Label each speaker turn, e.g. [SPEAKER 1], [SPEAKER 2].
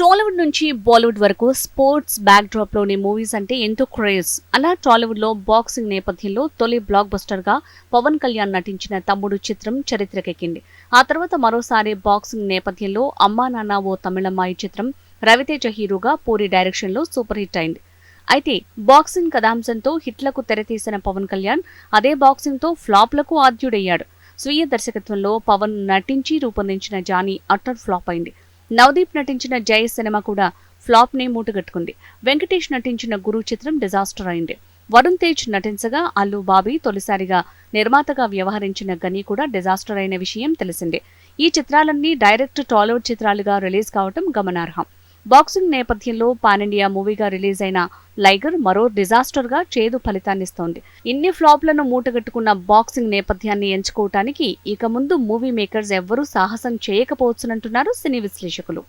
[SPEAKER 1] టాలీవుడ్ నుంచి బాలీవుడ్ వరకు sports back డ్రాప్లోని movies అంటే ఎంతో క్రేజ్. అలా టాలీవుడ్లో బాక్సింగ్ నేపథ్యంలో తొలి బ్లాక్ బస్టర్గా పవన్ కళ్యాణ్ నటించిన తమ్ముడు చిత్రం చరిత్రకెక్కింది. ఆ తర్వాత మరోసారి బాక్సింగ్ నేపథ్యంలో అమ్మా నాన్న ఓ తమిళమ్మాయి చిత్రం రవితేజ హీరోగా పూరి డైరెక్షన్లో సూపర్ హిట్ అయింది. అయితే బాక్సింగ్ కథాంశంతో హిట్లకు తెరతీసిన పవన్ కళ్యాణ్ అదే బాక్సింగ్తో ఫ్లాప్లకు ఆద్యుడయ్యాడు. స్వీయ దర్శకత్వంలో పవన్ నటించి రూపొందించిన జానీ అట్టర్ ఫ్లాప్ అయింది. నవదీప్ నటించిన జయ సినిమా కూడా ఫ్లాప్ నే మూటగట్టుకుంది. వెంకటేష్ నటించిన గురు చిత్రం డిజాస్టర్ అయింది. వరుణ్ తేజ్ నటించగా అల్లు బాబీ తొలిసారిగా నిర్మాతగా వ్యవహరించిన గని కూడా డిజాస్టర్ అయిన విషయం తెలిసిందే. ఈ చిత్రాలన్నీ డైరెక్ట్ టాలీవుడ్ చిత్రాలుగా రిలీజ్ కావటం గమనార్హం. బాక్సింగ్ నేపథ్యంలో పానిండియా మూవీగా రిలీజ్ అయిన లైగర్ మరో డిజాస్టర్గా చేదు ఫలితాన్నిస్తోంది. ఇన్ని ఫ్లాప్లను మూటగట్టుకున్న బాక్సింగ్ నేపథ్యాన్ని ఎంచుకోవటానికి ఇక ముందు మూవీ మేకర్స్ ఎవ్వరూ సాహసం చేయకపోవచ్చునంటున్నారు సినీ విశ్లేషకులు.